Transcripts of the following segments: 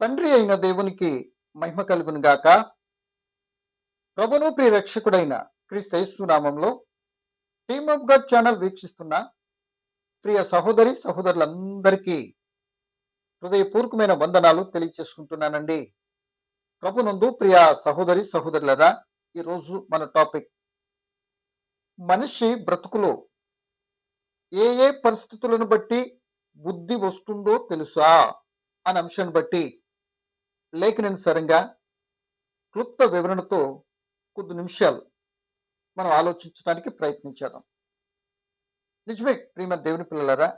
తండ్రి అయిన దేవునికి మహిమ కలుగును గాక. ప్రభును ప్రియ రక్షకుడైన నామంలో టీమ్ ఆఫ్ గాడ్ ఛానల్ వీక్షిస్తున్న ప్రియ సహోదరి సహోదరులందరికీ హృదయపూర్వకమైన వందనాలు తెలియచేసుకుంటున్నానండి. ప్రభునందు ప్రియ సహోదరి సహోదరులరా ఈరోజు మన టాపిక్ మనిషి బ్రతుకులో ఏ ఏ పరిస్థితులను బట్టి బుద్ధి వస్తుందో తెలుసా? అనే అంశాన్ని బట్టి లేఖనానుసారంగా క్లుప్త వివరణతో కొద్ది నిమిషాలు మనం ఆలోచించడానికి ప్రయత్నించేద్దాం. నిజమే ప్రియమ దేవుని పిల్లలరా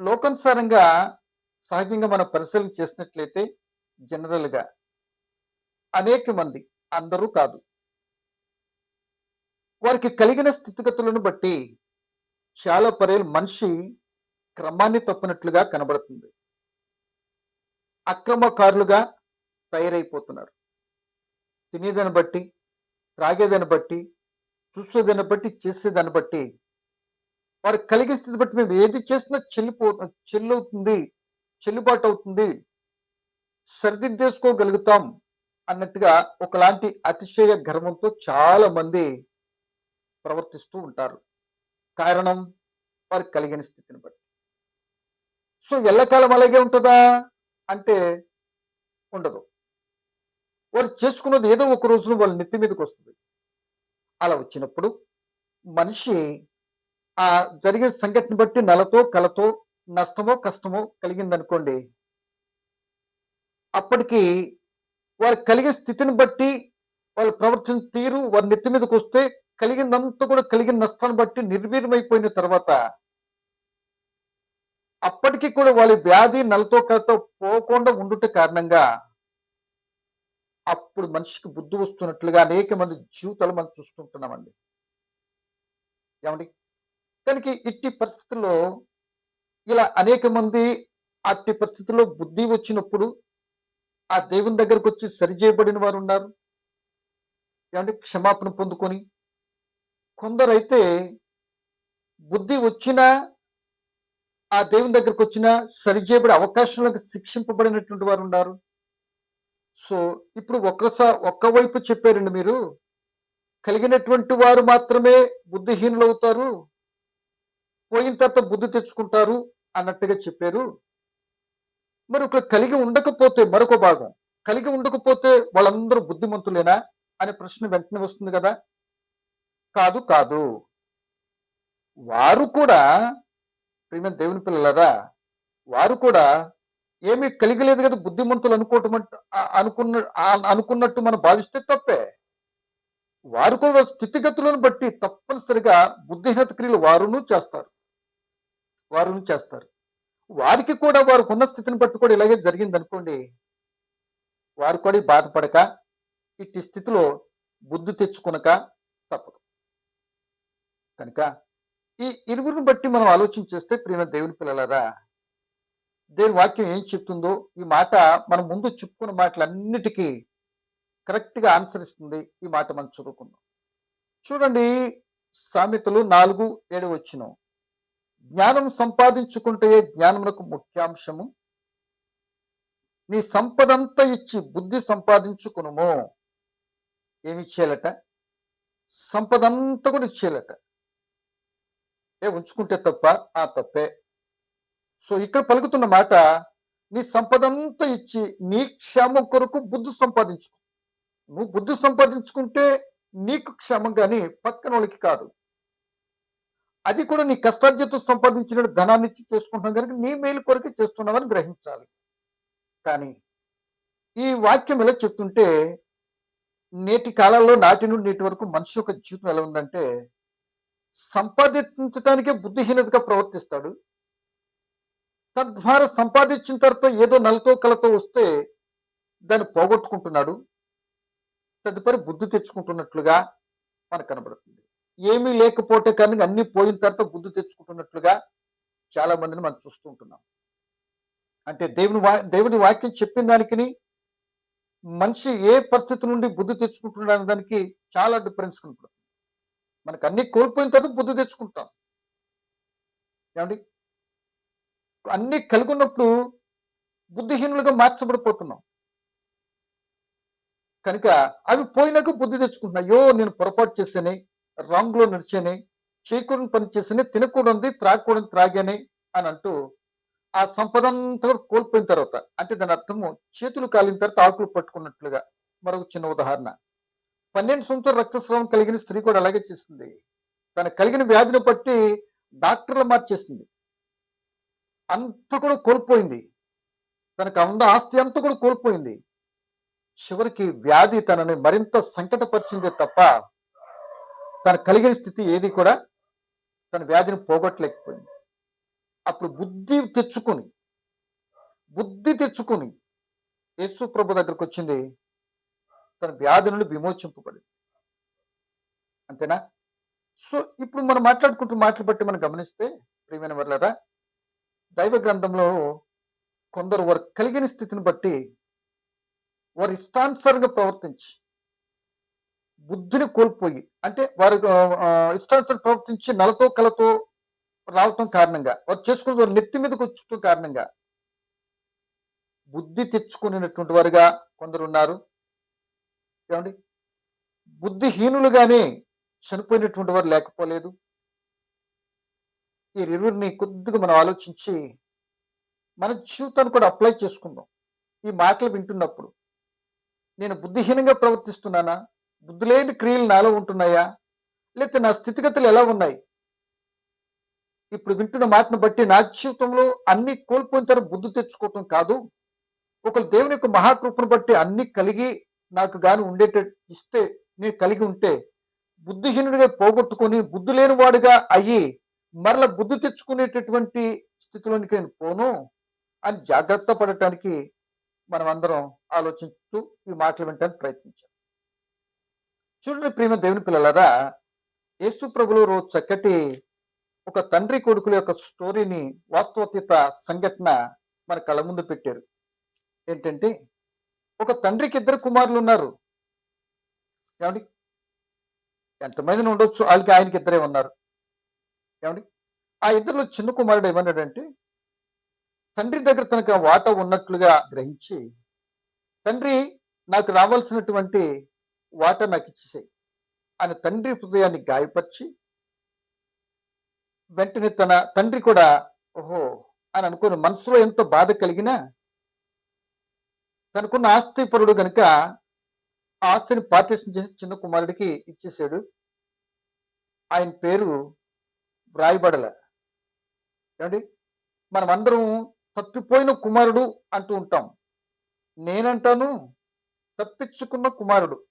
లోకానుసారంగా సహజంగా మనం పరిశీలన చేసినట్లయితే జనరల్గా అనేక మంది అందరూ కాదు. వారికి కలిగిన స్థితిగతులను బట్టి చాలా పరేలు మనిషి క్రమాన్ని తప్పినట్లుగా కనబడుతుంది. అక్రమకారులుగా తయారైపోతున్నారు. తినేదాన్ని బట్టి త్రాగేదాన్ని బట్టి చూసేదాన్ని బట్టి చేసేదాన్ని బట్టి వారు కలిగే స్థితి బట్టి మేము ఏది చేసినా చెల్లిపో చెల్లవుతుంది చెల్లుబాటు అవుతుంది సరిదిద్దేసుకోగలుగుతాం అన్నట్టుగా ఒకలాంటి అతిశయ గర్వంతో చాలా మంది ప్రవర్తిస్తూ ఉంటారు. కారణం వారికి కలిగిన స్థితిని బట్టి. సో ఎల్లకాలం అలాగే ఉంటుందా? అంటే ఉండదు. వారు చేసుకున్నది ఏదో ఒక రోజున వాళ్ళ నెత్తి మీదకి వస్తుంది. అలా వచ్చినప్పుడు మనిషి ఆ జరిగే సంఘటన బట్టి నలతో కలతో నష్టమో కష్టమో కలిగిందనుకోండి. అప్పటికి వారు కలిగే స్థితిని బట్టి వాళ్ళ ప్రవర్తన తీరు వారి నెత్తి మీదకి వస్తే కలిగినంత కూడా కలిగిన నష్టాన్ని బట్టి నిర్వీర్యమైపోయిన తర్వాత అప్పటికి కూడా వాళ్ళ వ్యాధి నలతో కలతో పోకుండా ఉండుట కారణంగా అప్పుడు మనిషికి బుద్ధి వస్తున్నట్లుగా అనేక మంది జీవితాలు మనం చూస్తుంటున్నామండి. ఏమండి? కనుక ఇట్టి పరిస్థితుల్లో ఇలా అనేక మంది అట్టి పరిస్థితుల్లో బుద్ధి వచ్చినప్పుడు ఆ దేవుని దగ్గరకు వచ్చి సరిచేయబడిన వారు ఉన్నారు. ఏమంటే క్షమాపణ పొందుకొని కొందరైతే బుద్ధి వచ్చినా ఆ దేవుని దగ్గరకు వచ్చిన సరిచేయబడే అవకాశంలోకి శిక్షింపబడినటువంటి వారు ఉన్నారు. సో ఇప్పుడు ఒక్కసారి ఒక్క వైపు చెప్పారండి మీరు. కలిగినటువంటి వారు మాత్రమే బుద్ధిహీనులు అవుతారు పోయిన తర్వాత బుద్ధి తెచ్చుకుంటారు అన్నట్టుగా చెప్పారు. మరి ఒక కలిగి ఉండకపోతే మరొక భాగం. కలిగి ఉండకపోతే వాళ్ళందరూ బుద్ధిమంతులేనా అనే ప్రశ్న వెంటనే వస్తుంది కదా. కాదు కాదు. వారు కూడా ప్రియమైన దేవుని పిల్లలరా వారు కూడా ఏమీ కలిగలేదు కదా బుద్ధిమంతులు అనుకోవటం అనుకున్న అనుకున్నట్టు మనం భావిస్తే తప్పే. వారు కూడా స్థితిగతులను బట్టి తప్పనిసరిగా బుద్ధిహీనత క్రియలు వారును చేస్తారు. వారును చేస్తారు. వారికి కూడా వారికి ఉన్న స్థితిని బట్టి కూడా ఇలాగే జరిగింది అనుకోండి వారు కూడా బాధపడక ఇట్టి స్థితిలో బుద్ధి తెచ్చుకునక తప్పదు. కనుక ఈ ఇరువురిని బట్టి మనం ఆలోచన చేస్తే ప్రియమైన దేవుని పిల్లలరా దేవుని వాక్యం ఏం చెప్తుందో ఈ మాట మనం ముందు చెప్పుకున్న మాటలన్నిటికీ కరెక్ట్గా ఆన్సర్ ఇస్తుంది. ఈ మాట మనం చదువుకుందాం. చూడండి సామెతలు నాలుగు ఏడు వచ్చిన. జ్ఞానం సంపాదించుకుంటే జ్ఞానమునకు ముఖ్యాంశము. నీ సంపదంతా ఇచ్చి బుద్ధి సంపాదించుకునుము. ఏమి చేయాలట సంపదంతా కూడా ఇచ్చేయాలట. ఏ ఉంచుకుంటే తప్ప ఆ తప్పే. సో ఇక్కడ పలుకుతున్న మాట నీ సంపదంతా ఇచ్చి నీ క్షేమం కొరకు బుద్ధి సంపాదించుకో. నువ్వు బుద్ధి సంపాదించుకుంటే నీకు క్షేమం కానీ పక్కన వాళ్ళకి కాదు. అది కూడా నీ కష్టార్జితం సంపాదించిన ధనాన్ని ఇచ్చి చేసుకుంటున్నావు కనుక నీ మేలు కొరకే చేస్తున్నావని గ్రహించాలి. కానీ ఈ వాక్యం ఎలా చెప్తుంటే నేటి కాలంలో నాటి నుండి నేటి వరకు మనిషి యొక్క జీవితం ఎలా ఉందంటే సంపాదించడానికే బుద్ధిహీనతగా ప్రవర్తిస్తాడు. తద్వారా సంపాదించిన తర్వాత ఏదో నలతో కలతో వస్తే దాన్ని పోగొట్టుకుంటున్నాడు. తదుపరి బుద్ధి తెచ్చుకుంటున్నట్లుగా మనకు కనబడుతుంది. ఏమీ లేకపోతే కానీ అన్ని పోయిన తర్వాత బుద్ధి తెచ్చుకుంటున్నట్లుగా చాలా మందిని మనం చూస్తూ ఉంటున్నాం. అంటే దేవుని వా దేవుని వాక్యం చెప్పిన దానికి మనిషి ఏ పరిస్థితి నుండి బుద్ధి తెచ్చుకుంటున్నాడు దానికి చాలా డిఫరెన్స్ కనపడుతుంది. మనకు అన్ని కోల్పోయిన తర్వాత బుద్ధి తెచ్చుకుంటాం. ఏమండి? అన్ని కలిగి ఉన్నప్పుడు బుద్ధిహీనులుగా మార్చబడిపోతున్నాం. కనుక అవి పోయినాక బుద్ధి తెచ్చుకుంటున్నా. అయ్యో నేను పొరపాటు చేశాని రాంగ్లో నడిచాని చేయకూడని పని చేసానే తినకూడదు త్రాగకూడదు త్రాగానే అని అంటూ ఆ సంపద అంతా కోల్పోయిన తర్వాత అంటే దాని అర్థము చేతులు కాలిన తర్వాత ఆకులు పట్టుకున్నట్లుగా. మరొక చిన్న ఉదాహరణ. పన్నెండు సంవత్సరాల రక్తస్రావం కలిగిన స్త్రీ కూడా అలాగే చేసింది తన కలిగిన వ్యాధిని బట్టి డాక్టర్లు మార్చేసింది. అంత కూడా కోల్పోయింది. తనకు అంద ఆస్తి అంతా కూడా కోల్పోయింది. చివరికి వ్యాధి తనని మరింత సంకటపరిచిందే తప్ప తన కలిగిన స్థితి ఏది కూడా తన వ్యాధిని పోగొట్టలేకపోయింది. అప్పుడు బుద్ధి తెచ్చుకొని బుద్ధి తెచ్చుకొని యేసు ప్రభు దగ్గరకు వచ్చింది తన వ్యాధి నుండి విమోచింపబడింది. అంతేనా? సో ఇప్పుడు మనం మాట్లాడుకుంటూ మాటలు బట్టి మనం గమనిస్తే ప్రియమైన వర్లరా దైవ గ్రంథంలో కొందరు వారు కలిగిన స్థితిని బట్టి వారి ఇష్టానుసారంగా ప్రవర్తించి బుద్ధిని కోల్పోయి అంటే వారు ఇష్టానుసారం ప్రవర్తించి నలతో కలతో రావటం కారణంగా వారు చేసుకున్న వారు నెత్తి మీదకి వచ్చటం కారణంగా బుద్ధి తెచ్చుకునేటువంటి వారుగా కొందరు ఉన్నారు. ఏమండి? బుద్ధిహీనులుగానే చనిపోయినటువంటి వారు లేకపోలేదు. ఈ ఇరువురిని కొద్దిగా మనం ఆలోచించి మన జీవితాన్ని కూడా అప్లై చేసుకుందాం. ఈ మాటలు వింటున్నప్పుడు నేను బుద్ధిహీనంగా ప్రవర్తిస్తున్నానా? బుద్ధి లేని క్రియలు నాలో ఉంటున్నాయా? లేకపోతే నా స్థితిగతులు ఎలా ఉన్నాయి? ఇప్పుడు వింటున్న మాటను బట్టి నా జీవితంలో అన్ని కోల్పోయిన తర్వాత బుద్ధి తెచ్చుకోవటం కాదు. ఒకరు దేవుని యొక్క మహాకృపను బట్టి అన్ని కలిగి నాకు గాని ఉండేటట్టు ఇస్తే నేను కలిగి ఉంటే బుద్ధిహీనుడిగా పోగొట్టుకొని బుద్ధి లేని వాడుగా అయ్యి మరల బుద్ధి తెచ్చుకునేటటువంటి స్థితిలోనికి నేను పోను అని జాగ్రత్త పడటానికి మనం అందరం ఆలోచిస్తూ ఈ మాటలు వినడానికి ప్రయత్నించాం. చూడండి ప్రేమ దేవుని పిల్లలరా యేసు ప్రభులు రోజు చక్కటి ఒక తండ్రి కొడుకుల యొక్క స్టోరీని వాస్తవతీత సంఘటన మన కళ్ళ ముందు పెట్టారు. ఏంటంటే ఒక తండ్రికి ఇద్దరు కుమారులు ఉన్నారు ఏమండి? ఎంతమందిని ఉండొచ్చు? వాళ్ళకి ఆయనకి ఇద్దరే ఉన్నారు. ఏమండి? ఆ ఇద్దరిలో చిన్న కుమారుడు ఏమన్నాడంటే తండ్రి దగ్గర తనకు వాట ఉన్నట్లుగా గ్రహించి తండ్రి నాకు రావాల్సినటువంటి వాటా నాకు ఇచ్చేసాయి. ఆయన తండ్రి హృదయాన్ని గాయపరిచి వెంటనే తన తండ్రి కూడా ఓహో అని అనుకుని మనసులో ఎంత బాధ కలిగినా తనకున్న ఆస్తి పరుడు గనుక ఆ ఆస్తిని పార్టీషన్ చేసి చిన్న కుమారుడికి ఇచ్చేసాడు. ఆయన పేరు రాయబడల. ఏమండి? మనం అందరం తప్పిపోయిన కుమారుడు అంటూ ఉంటాం. నేనంటాను తప్పించుకున్న కుమారుడు.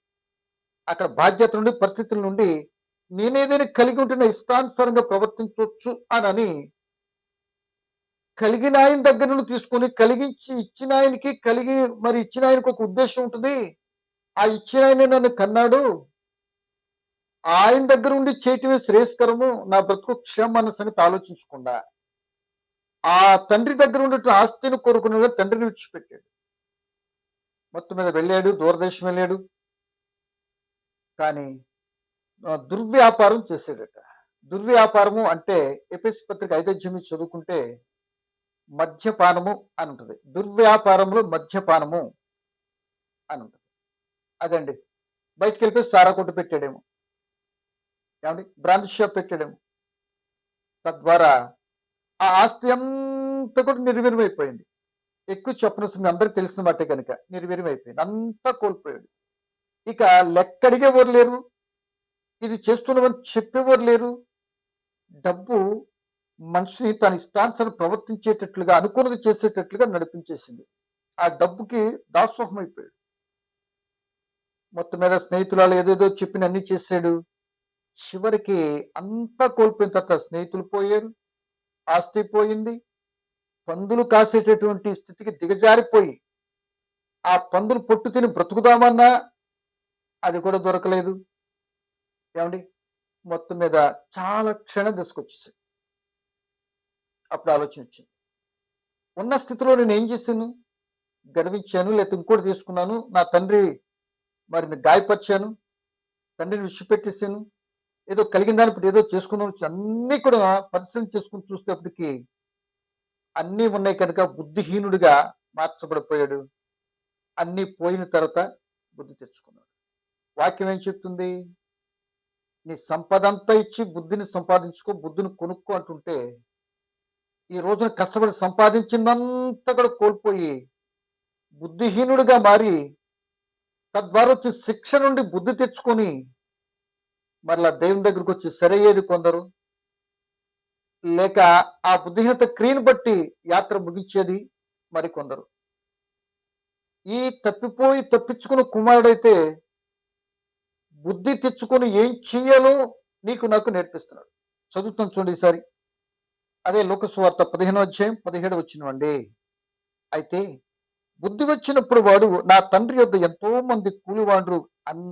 అక్కడ బాధ్యత నుండి పరిస్థితుల నుండి నేనేదైనా కలిగి ఉంటున్న ఇష్టానుసారంగా ప్రవర్తించవచ్చు అని కలిగిన ఆయన దగ్గర నుండి తీసుకొని కలిగించి ఇచ్చిన ఆయనకి కలిగి మరి ఇచ్చిన ఆయనకు ఒక ఉద్దేశం ఉంటుంది. ఆ ఇచ్చిన ఆయన నన్ను కన్నాడు. ఆయన దగ్గర ఉండి చేయటమే శ్రేయస్కరము నా బ్రతుకు క్షేమ అన్న సంగతి ఆలోచించకుండా ఆ తండ్రి దగ్గర ఉండే ఆస్తిని కోరుకునే తండ్రిని విడిచిపెట్టాడు. మొత్తం మీద వెళ్ళాడు దూరదేశం వెళ్ళాడు. కానీ దుర్వ్యాపారం చేసేదట దుర్వ్యాపారము అంటే ఎపిస్ పత్రిక ఐదధ్యమి చదువుకుంటే మద్యపానము అని ఉంటుంది దుర్వ్యాపారంలో మద్యపానము అని ఉంటుంది అదండి. బయటికి వెళ్ళిపోయి సారా కొట్టు పెట్టాడేమో. ఏమండి? బ్రాంచ్ షాప్ పెట్టాడేమో. తద్వారా ఆ ఆస్తి అంతా కూడా నిర్వీర్యమైపోయింది. ఎక్కువ చెప్పనవసరం మీ అందరికి తెలిసిన మాటే కనుక నిర్వీర్యమైపోయింది. అంతా కోల్పోయాడు. ఇక లెక్కడిగేవారు లేరు. ఇది చేస్తున్నామని చెప్పేవారు లేరు. డబ్బు మనిషిని తన ఇష్టానుసారం ప్రవర్తించేటట్లుగా అనుకున్నది చేసేటట్లుగా నడిపించేసింది. ఆ డబ్బుకి దాసోహం అయిపోయాడు మొత్తం మీద స్నేహితులు ఏదేదో చెప్పిన అన్ని చేశాడు. చివరికి అంతా కోల్పోయిన తర్వాత స్నేహితులు పోయారు. ఆస్తి పోయింది. పందులు కాసేటటువంటి స్థితికి దిగజారిపోయి ఆ పందులు పొట్టు తిని బ్రతుకుదామన్నా అది కూడా దొరకలేదు. ఏమండి? మొత్తం మీద చాలా క్షణ దశకొచ్చేసాడు అప్పుడు ఆలోచన వచ్చింది ఉన్న స్థితిలో నేను ఏం చేశాను? గర్వించాను లేకపోతే ఇంకోటి తీసుకున్నాను. నా తండ్రి మరిని గాయపరిచాను. తండ్రిని విడిచిపెట్టేసాను ఏదో కలిగిన దాని ఇప్పుడు ఏదో చేసుకున్నాను. అన్నీ కూడా పరిశ్రమ చేసుకుని చూసేటప్పటికి అన్నీ ఉన్నాయి కనుక బుద్ధిహీనుడిగా మార్చబడిపోయాడు. అన్ని పోయిన తర్వాత బుద్ధి తెచ్చుకున్నాడు. వాక్యం ఏం చెప్తుంది? నీ సంపద అంతా ఇచ్చి బుద్ధిని సంపాదించుకో బుద్ధిని కొనుక్కో అంటుంటే ఈ రోజున కష్టపడి సంపాదించిందంతా కూడా కోల్పోయి బుద్ధిహీనుడిగా మారి తద్వారా వచ్చి శిక్ష నుండి బుద్ధి తెచ్చుకొని మరలా దేవుని దగ్గరకు వచ్చి సరయ్యేది కొందరు. లేక ఆ బుద్ధిహీనత క్రియను బట్టి యాత్ర ముగించేది మరికొందరు. ఈ తప్పిపోయి తప్పించుకున్న కుమారుడైతే బుద్ధి తెచ్చుకొని ఏం చెయ్యాలో నీకు నాకు నేర్పిస్తున్నాడు. చదువుతాం చూడండి ఈసారి. అదే లోకసువార్త పదిహేను అధ్యాయం పదిహేడు వచ్చినవండి. అయితే బుద్ధి వచ్చినప్పుడు వాడు నా తండ్రి యొద్ద ఎంతో మంది కూలివాండ్రు అన్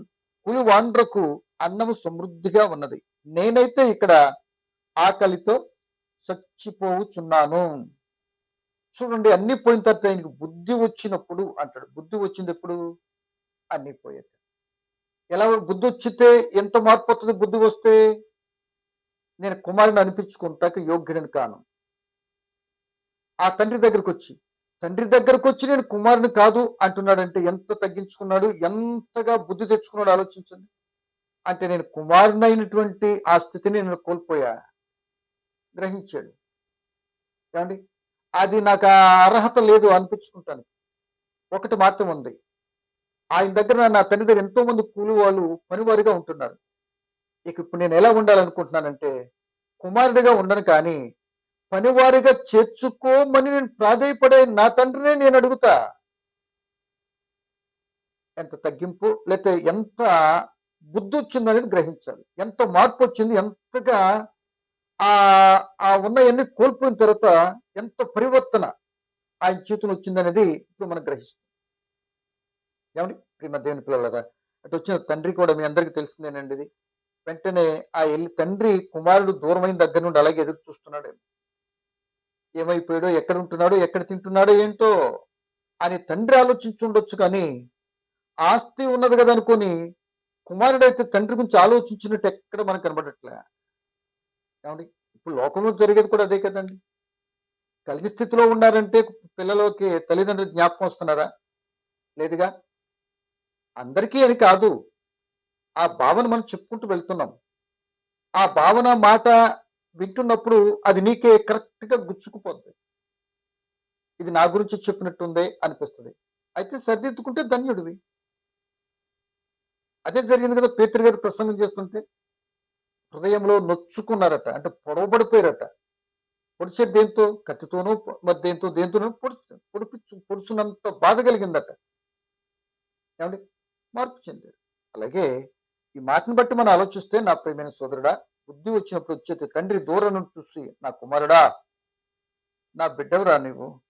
కూలివాండ్రకు అన్నము సమృద్ధిగా ఉన్నది. నేనైతే ఇక్కడ ఆకలితో చచ్చిపోవుచున్నాను. చూడండి అన్ని పోయిన తర్వాత ఆయనకి బుద్ధి వచ్చినప్పుడు అంటాడు. బుద్ధి వచ్చింది ఎప్పుడు? అన్ని పోయాక. ఎలా బుద్ధి వచ్చితే ఎంత మార్పు వస్తుంది? బుద్ధి వస్తే నేను కుమారుని అనిపించుకుంటాక యోగ్యుడిని కాను. ఆ తండ్రి దగ్గరకు వచ్చి తండ్రి దగ్గరకు వచ్చి నేను కుమారుని కాదు అంటున్నాడంటే ఎంత తగ్గించుకున్నాడు? ఎంతగా బుద్ధి తెచ్చుకున్నాడు? ఆలోచించండి. అంటే నేను కుమారుని అయినటువంటి ఆ స్థితిని నేను కోల్పోయా. గ్రహించాడు. ఏమండి? అది నాకు ఆ అర్హత లేదు అనిపించుకుంటాను. ఒకటి మాత్రం ఉంది. ఆయన దగ్గర నా తండ్రి దగ్గర ఎంతో మంది కూలి వాళ్ళు పనివారిగా ఉంటున్నారు. ఇక ఇప్పుడు నేను ఎలా ఉండాలనుకుంటున్నానంటే కుమారుడిగా ఉండను కానీ పనివారిగా చేర్చుకోమని నేను ప్రాధాయపడే నా తండ్రినే నేను అడుగుతా. ఎంత తగ్గింపు లేకపోతే ఎంత బుద్ధి వచ్చింది అనేది గ్రహించాలి. ఎంత మార్పు వచ్చింది ఎంతగా ఆ ఆ ఉన్నవన్నీ కోల్పోయిన తర్వాత ఎంత పరివర్తన ఆయన చేతులు వచ్చిందనేది ఇప్పుడు మనం గ్రహిస్తాం ఏమండి? ప్రేమ దేవుని పిల్లలరా అటు వచ్చిన తండ్రి కూడా మీ అందరికీ తెలిసిందేనండి ఇది. వెంటనే ఆ ఎల్లి తండ్రి కుమారుడు దూరమైన దగ్గర నుండి అలాగే ఎదురు చూస్తున్నాడు. ఏమైపోయాడో ఎక్కడ ఉంటున్నాడో ఎక్కడ తింటున్నాడో ఏంటో అని తండ్రి ఆలోచించుండొచ్చు కానీ ఆస్తి ఉన్నది కదా అనుకొని కుమారుడైతే తండ్రి గురించి ఆలోచించినట్టు ఎక్కడ మనకు కనబడట్లే. ఏమండి? ఇప్పుడు లోకంలో జరిగేది కూడా అదే కదండి. కలిగి స్థితిలో ఉన్నారంటే పిల్లలకి తల్లిదండ్రులు జ్ఞాపకం వస్తున్నారా? లేదుగా? అందరికీ అని కాదు. ఆ భావన మనం చెప్పుకుంటూ వెళ్తున్నాం. ఆ భావన మాట వింటున్నప్పుడు అది నీకే కరెక్ట్గా గుచ్చుకుపోద్ది. ఇది నా గురించి చెప్పినట్టుంది అనిపిస్తుంది. అయితే సరిదిద్దుకుంటే ధన్యుడివి. అదే జరిగింది కదా పేతృ గారు ప్రసంగం చేస్తుంటే. హృదయంలో నొచ్చుకున్నారట. అంటే పొడవబడిపోయారట. పొడిచే దేంతో? కత్తితోనూ? మరి దేంతో? దేంతోనూ? పొడిచి పొడిపించు పొడుచున్నంత బాధ కలిగిందట. ఏమండి? మార్పు చెందారు. అలాగే ఈ మాటను బట్టి మనం ఆలోచిస్తే నా ప్రేమైన సోదరుడా బుద్ధి వచ్చినప్పుడు వచ్చేది తండ్రి దూరం నుండి చూసి నా కుమారుడా నా బిడ్డవరా నువ్వు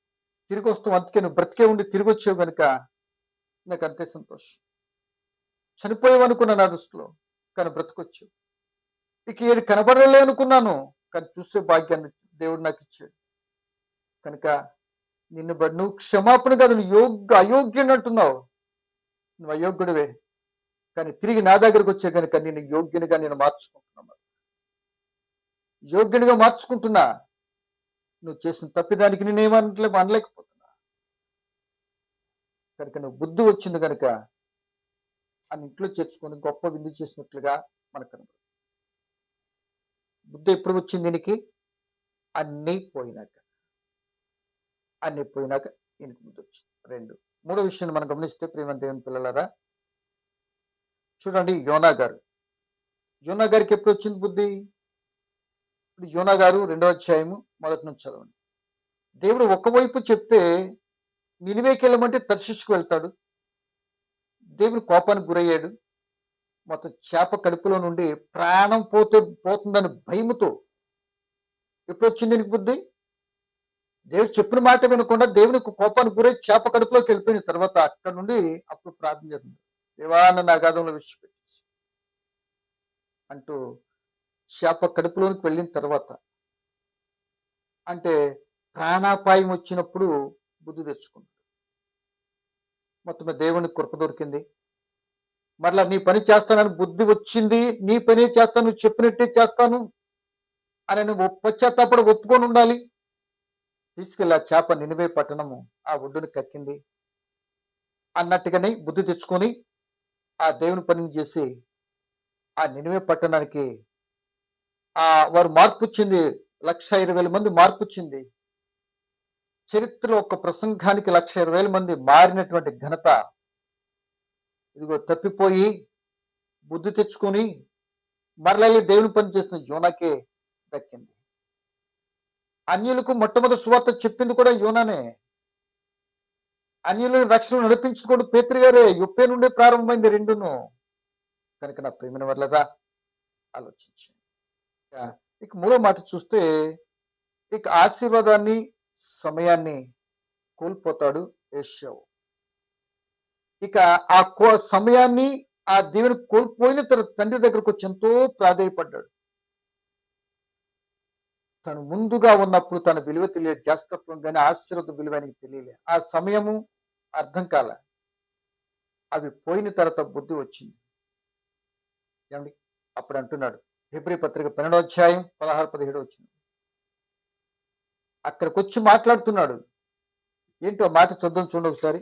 తిరిగి వస్తావు అందుకే నువ్వు బ్రతికే ఉండి తిరిగి వచ్చావు కనుక నాకు అంతే సంతోషం. చనిపోయావు అనుకున్నా నా దృష్టిలో కానీ బ్రతికొచ్చావు. ఇక ఏది కనబడలే అనుకున్నాను కానీ చూసే భాగ్యాన్ని దేవుడు నాకు ఇచ్చాడు. కనుక నిన్ను బ- నువ్వు క్షమాపణ కాదు నువ్వు యోగ్య అయోగ్యుని అంటున్నావు. నువ్వు అయోగ్యుడివే. కానీ తిరిగి నా దగ్గరకు వచ్చే కనుక నేను యోగ్యునిగా నేను మార్చుకుంటున్నా యోగ్యునిగా మార్చుకుంటున్నా నువ్వు చేసిన తప్పిదానికి నేనేమనలే అనలేకపోతున్నా. కనుక నువ్వు బుద్ధి వచ్చింది కనుక అని ఇంట్లో చేర్చుకొని గొప్ప విందు చేసినట్లుగా మనకు కనబడుతుంది. బుద్ధి ఎప్పుడు వచ్చింది దీనికి? అన్నీ పోయినాక. అన్నీ పోయినాక ఈయనకి బుద్ధి వచ్చింది. రెండు. మూడో విషయాన్ని మనం గమనిస్తే ప్రేమ దేవుని పిల్లలరా చూడండి యోనా గారు. యోనా గారికి ఎప్పుడు వచ్చింది బుద్ధి? ఇప్పుడు యోనా గారు రెండో అధ్యాయము మొదటి నుంచి చదవండి. దేవుడు ఒకవైపు చెప్తే నిలివేకి వెళ్ళమంటే తర్శిష్కు వెళ్తాడు. దేవుడు కోపానికి గురయ్యాడు. మొత్తం చేప కడుపులో నుండి ప్రాణం పోతే పోతుందని భయముతో ఎప్పుడు వచ్చింది నీకు బుద్ధి? దేవుడు చెప్పిన మాట వినకుండా దేవునికి కోపానికి గురై చేప కడుపులోకి వెళ్ళిపోయిన తర్వాత అక్కడ నుండి అప్పుడు ప్రార్థన చేస్తుంది దేవా నన్ను అగాధంలో విడిచిపెట్టేసి అంటూ చేప కడుపులోనికి వెళ్ళిన తర్వాత అంటే ప్రాణాపాయం వచ్చినప్పుడు బుద్ధి తెచ్చుకుంది మొత్తం దేవుని దేవునికి కృప దొరికింది. మరలా నీ పని చేస్తానని బుద్ధి వచ్చింది నీ పని చేస్తాను నువ్వు చెప్పినట్టే చేస్తాను అని నువ్వు పశ్చాత్తాపడి ఒప్పుకొని ఉండాలి. తీసుకెళ్ళి ఆ చేప నినివే పట్టణము ఆ ఒడ్డును కక్కింది. అన్నట్టుగానే బుద్ధి తెచ్చుకొని ఆ దేవుని పనిని చేసి ఆ నినివే పట్టణానికి ఆ వారు మార్పు వచ్చింది లక్ష ఇరవై వేల మంది మార్పు వచ్చింది చరిత్రలో ఒక ప్రసంగానికి లక్ష ఇరవై వేల మంది మారినటువంటి ఘనత ఇదిగో తప్పిపోయి బుద్ధి తెచ్చుకొని మరలా దేవుని పని చేసిన యోనాకే దక్కింది. అన్యులకు మొట్టమొదటి సువార్త చెప్పింది కూడా యోనానే. అన్యులను రక్షణ నడిపించుకోండి పేతృ గారే యొప్పే నుండే ప్రారంభమైంది రెండును. కనుక నా ప్రేమిన వల్లరా ఆలోచించి. ఇక- మూడో మాట చూస్తే ఇక ఆశీర్వాదాన్ని సమయాన్ని కోల్పోతాడు ఏషావు ఇక ఆ కో సమయాన్ని ఆ దేవుని కోల్పోయిన తన తండ్రి దగ్గరకు వచ్చి ఎంతో ప్రాధాయపడ్డాడు. తను ముందుగా ఉన్నప్పుడు తన విలువ తెలియదు జాస్తత్వం కానీ ఆశ్చర్యత విలువ ఆయనకి తెలియలే. ఆ సమయము అర్థం కాల. అవి పోయిన తర్వాత బుద్ధి వచ్చింది. ఏమండి? అప్పుడు అంటున్నాడు. ఫిబ్రి పత్రిక పన్నెండో అధ్యాయం పదహారు పదిహేడు వచ్చింది అక్కడికి వచ్చి మాట్లాడుతున్నాడు. ఏంటో ఆ మాట చూద్దాం చూడండి ఒకసారి.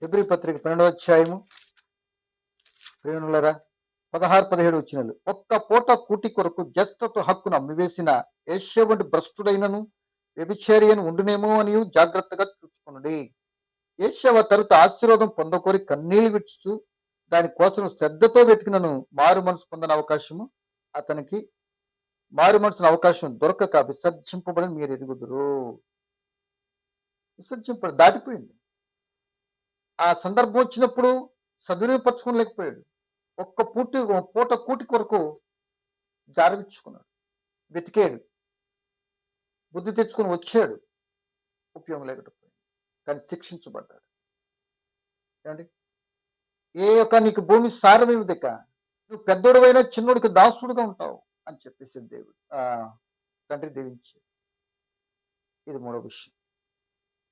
ఫిబ్రి పత్రిక పన్నెండో అధ్యాయము. ప్రేమలరా పదహారు పదిహేడు వచ్చినలు. ఒక్క పూట కూటి కొరకు జస్టతో హక్కును అమ్మివేసిన ఏష్య వంటి భ్రష్టుడైనను వ్యభిచేరియను ఉండునేమో అని జాగ్రత్తగా చూసుకున్నది ఏష్యవ తరుత ఆశీర్వాదం పొందకోరి కన్నీళ్ళు విడుచు దాని కోసం శ్రద్ధతో వెతికినను మారు మనసు పొందని అవకాశము అతనికి మారు మనసున అవకాశం దొరకక విసర్జింపబడి మీరు ఎదుగుదురు విసర్జింపడు దాటిపోయింది. ఆ సందర్భం వచ్చినప్పుడు సద్వినియోగపరచుకోలేకపోయాడు. ఒక్క పూటి పూట కూటి కొరకు జారవిచ్చుకున్నాడు. వెతికాడు. బుద్ధి తెచ్చుకొని వచ్చాడు. ఉపయోగం లేకపోయింది. కానీ శిక్షించబడ్డాడు. ఏమండి? ఏ యొక్క నీకు భూమి సారమేమిదిక నువ్వు పెద్దోడువైనా చిన్నోడికి దాసుడుగా ఉంటావు అని చెప్పేసి దేవుడు ఆ తండ్రి దీవించి ఇది మూడో విషయం.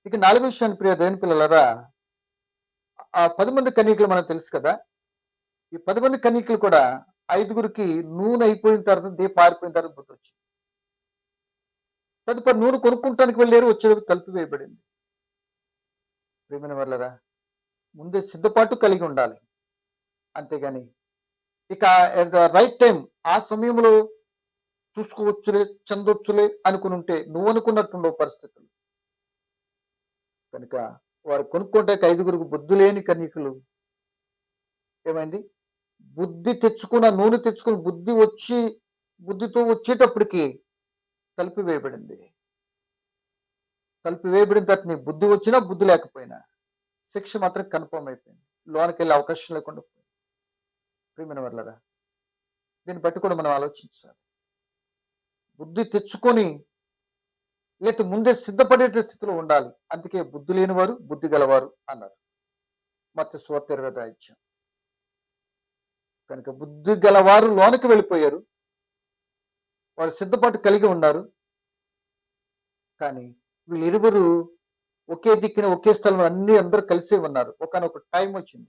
ఇక నాలుగో విషయాన్ని ప్రియ దేవుని పిల్లలరా ఆ పది మంది కన్యకులు మనకు తెలుసు కదా? ఈ పది మంది కన్యకులు కూడా ఐదుగురికి నూనె అయిపోయిన తర్వాత దీప ఆరిపోయిన తర్వాత బుద్ధి వచ్చింది తదుపరి నూనె కొనుక్కుంటానికి వెళ్ళారు వచ్చేటప్పుడు తలుపు వేయబడింది. ప్రేమైన వాళ్ళరా ముందే సిద్ధపాటు కలిగి ఉండాలి. అంతేగాని ఇక ఎట్ ద రైట్ టైం ఆ సమయంలో చూసుకోవచ్చులే చెందొచ్చులే అనుకుని ఉంటే నువ్వు అనుకున్నట్టుండవు పరిస్థితులు. కనుక వారు కొనుక్కుంటే ఐదుగురికి బుద్ధి లేని కన్యకులు ఏమైంది? బుద్ధి తెచ్చుకున్న నూనె తెచ్చుకుని బుద్ధి వచ్చి బుద్ధితో వచ్చేటప్పటికి కలిపివేయబడింది. వేయబడింది వేయబడిన తర్వాత నీ బుద్ధి వచ్చినా బుద్ధి లేకపోయినా శిక్ష మాత్రం కన్ఫర్మ్ అయిపోయింది. లోనికి వెళ్ళే అవకాశం లేకుండా పోయింది. ప్రియమైన దీన్ని బట్టి కూడా మనం ఆలోచించాలి. బుద్ధి తెచ్చుకొని లేకపోతే ముందే సిద్ధపడే స్థితిలో ఉండాలి. అందుకే బుద్ధి లేనివారు బుద్ధి గలవారు అన్నారు. మత్స్య స్వత ఇరవై కనుక బుద్ధి గలవారు లోనికి వెళ్ళిపోయారు. వారు సిద్ధపాటు కలిగి ఉన్నారు. కానీ వీళ్ళిరువురు ఒకే దిక్కున ఒకే స్థలంలో అన్ని అందరూ కలిసే ఉన్నారు. ఒకనొక టైం వచ్చింది.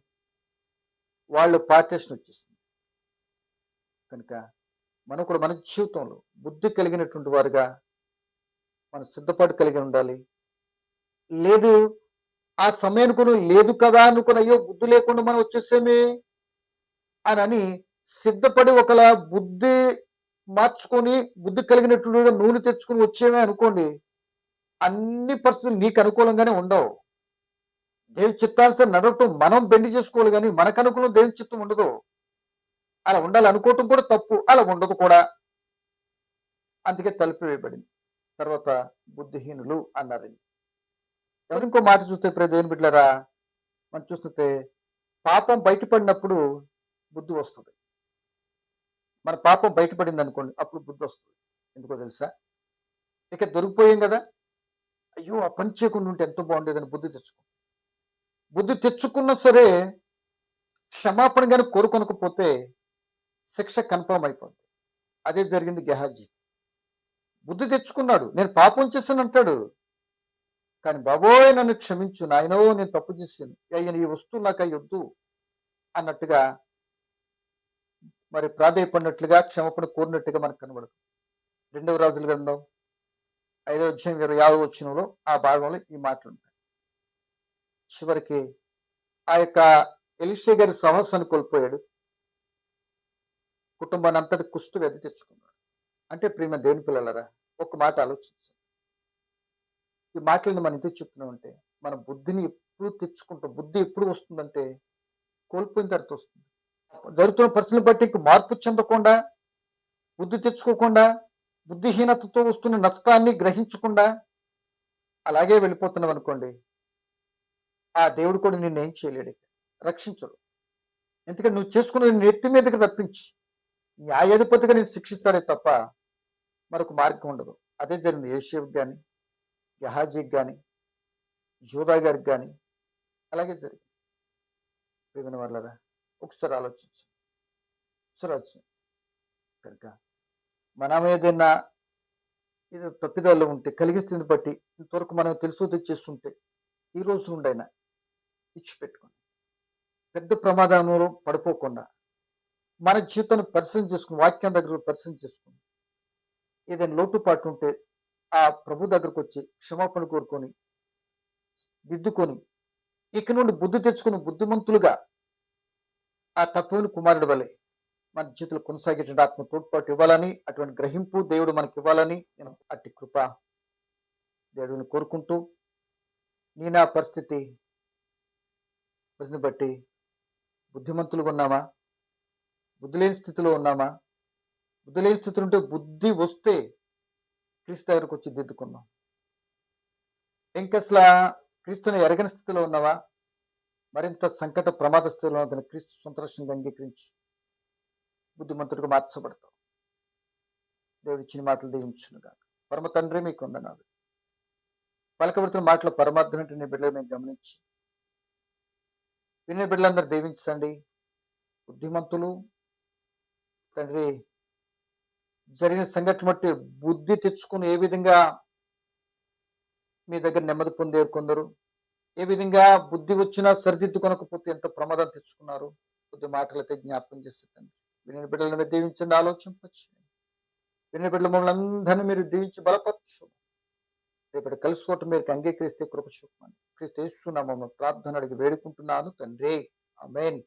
వాళ్ళు పార్టేషన్ వచ్చేసింది. కనుక మనం కూడా మన జీవితంలో బుద్ధి కలిగినటువంటి వారుగా మన సిద్ధపాటు కలిగి ఉండాలి. లేదు ఆ సమయానికి లేదు కదా అనుకుని అయ్యో బుద్ధి లేకుండా మనం వచ్చేసేమే. అని సిద్ధపడి ఒకలా బుద్ధి మార్చుకొని బుద్ధి కలిగినట్టుగా నూనె తెచ్చుకొని వచ్చేమే అనుకోండి అన్ని పరిస్థితులు నీకు అనుకూలంగానే ఉండవు. దేవుని చిత్తానుసారం నడవటం మనం బెండి చేసుకోవాలి కానీ మనకు అనుకూలం దేవుని చిత్తం ఉండదు. అలా ఉండాలి అనుకోవటం కూడా తప్పు అలా ఉండదు కూడా. అందుకే తలుపు వేయబడింది తర్వాత బుద్ధిహీనులు అన్నారు. ఎవరు ఇంకో మాట చూస్తే ఇప్పుడు దేని బిడ్డలరా మనం చూస్తుంటే పాపం బయటపడినప్పుడు బుద్ధి వస్తుంది. మన పాపం బయటపడింది అనుకోండి అప్పుడు బుద్ధి వస్తుంది. ఎందుకో తెలుసా? ఇక దొరికిపోయాం కదా? అయ్యో ఆ పని చేయకుండా ఉంటే ఎంతో బాగుండేదని బుద్ధి తెచ్చుకో. బుద్ధి తెచ్చుకున్నా సరే క్షమాపణ కానీ కోరుకొనకపోతే శిక్ష కన్ఫర్మ్ అయిపోతుంది అదే జరిగింది గెహాజీ. బుద్ధి తెచ్చుకున్నాడు. నేను పాపం చేశాను అంటాడు. కానీ బాబోయ్ నన్ను క్షమించు. నాయనో నేను తప్పు చేశాను. అయ్యా ఈ వస్తువు నాకు అయ్యొద్దు అన్నట్టుగా మరి ప్రాధాయపడినట్లుగా క్షమపణ కోరినట్టుగా మనకు కనబడదు. రెండవ రాజుల గ్రంథం ఐదవ అధ్యాయం ఇరవై ఆరో వచ్చినంలో ఆ భాగంలో ఈ మాటలు ఉంటాయి చివరికి ఆ యొక్క ఎలిషే గారి సహస్రాన్ని కోల్పోయాడు. కుటుంబాన్ని అంతటి కుష్టు వ్యాధి తెచ్చుకున్నాడు. అంటే ప్రేమ దేని పిల్లలరా ఒక మాట ఆలోచించండి. ఈ మాటలను మనం ఎందుకు చెప్తున్నామంటే మన బుద్ధిని ఎప్పుడు తెచ్చుకుంటాం బుద్ధి ఎప్పుడు వస్తుందంటే కోల్పోయిన తర్వాత వస్తుంది. జరుగుతున్న పరిస్థితులను బట్టి ఇంక మార్పు చెందకుండా బుద్ధి తెచ్చుకోకుండా బుద్ధిహీనతతో వస్తున్న నష్టాన్ని గ్రహించకుండా అలాగే వెళ్ళిపోతున్నాం అనుకోండి ఆ దేవుడు కూడా నిన్ను ఏం చేయలేడు. రక్షించడు. ఎందుకంటే నువ్వు చేసుకున్న నెత్తి మీదకి తప్పించి న్యాయాధిపతిగా నేను శిక్షిస్తాడే తప్ప మరొక మార్గం ఉండదు. అదే జరిగింది ఏషియాకి కానీ గహాజీకి కానీ యూదా గారికి కానీ అలాగే జరిగింది. ప్రియమైన వాళ్ళరా ఒకసారి ఆలోచించు. ఒకసారి ఆలోచించు కనుక మనం ఏదైనా ఇది తప్పిదాలు ఉంటే కలిగిస్తుంది బట్టి ఇంతవరకు మనం తెలుసు తెచ్చేస్తుంటే ఈ రోజు నుండైనా ఇచ్చిపెట్టుకోండి. పెద్ద ప్రమాదంలో పడిపోకుండా మన జీవితాన్ని పరిశీలన చేసుకుని వాక్యం దగ్గర పరిశీలన చేసుకుని ఏదైనా లోటుపాటు ఉంటే ఆ ప్రభు దగ్గరకు వచ్చి క్షమాపణ కోరుకొని దిద్దుకొని ఇక నుండి బుద్ధి తెచ్చుకుని బుద్ధిమంతులుగా ఆ తత్వం కుమారుడు వలె మన జీవితంలో కొనసాగేటువంటి ఆత్మ తోడ్పాటు ఇవ్వాలని అటువంటి గ్రహింపు దేవుడు మనకి ఇవ్వాలని నేను అట్టి కృప దేవుడిని కోరుకుంటూ నీ నా పరిస్థితి బట్టి బుద్ధిమంతులుగా ఉన్నామా? బుద్ధి లేని స్థితిలో ఉన్నామా? బుద్ధి లేని స్థితిలో ఉంటే బుద్ధి వస్తే క్రీస్తు దగ్గరకు వచ్చి దిద్దుకున్నాం ఇంకసలా క్రీస్తుని ఎరగని స్థితిలో ఉన్నావా? మరింత సంకట ప్రమాద స్థితిలో ఉన్న క్రీస్తు సంతోషంగా అంగీకరించి. బుద్ధిమంతుడిగా మార్చబడతావు. దేవుడు ఇచ్చిన మాటలు దీవించునుగా పరమ తండ్రి మీకు వందనాలు పలకబడుతున్న మాటలు పరమార్థం నీ బిడ్డలు మేము గమనించి. వినే బిడ్డలందరూ దీవించండి. బుద్ధిమంతులు తండ్రి జరిగిన సంఘటన బట్టి బుద్ధి తెచ్చుకుని ఏ విధంగా మీ దగ్గర నెమ్మది పొందేరు కొందరు ఏ విధంగా బుద్ధి వచ్చినా సరిదిద్దుకొనకపోతే ఎంత ప్రమాదం తెచ్చుకున్నారు? కొద్ది మాటలైతే జ్ఞాపకం చేస్తుంది విని బిడ్డలను మీరు దీవించండి ఆలోచింపచ్చు విని బిడ్డల మమ్మల్ని అందరినీ మీరు దీవించి బలపరచు. రేపటి కలుసుకోవటం మీరు అంగీకరిస్తే కృప చూపమని క్రీస్తు ఇస్తున్నాము ప్రార్థన అడిగి వేడుకుంటున్నాను తండ్రి. ఆమెన్.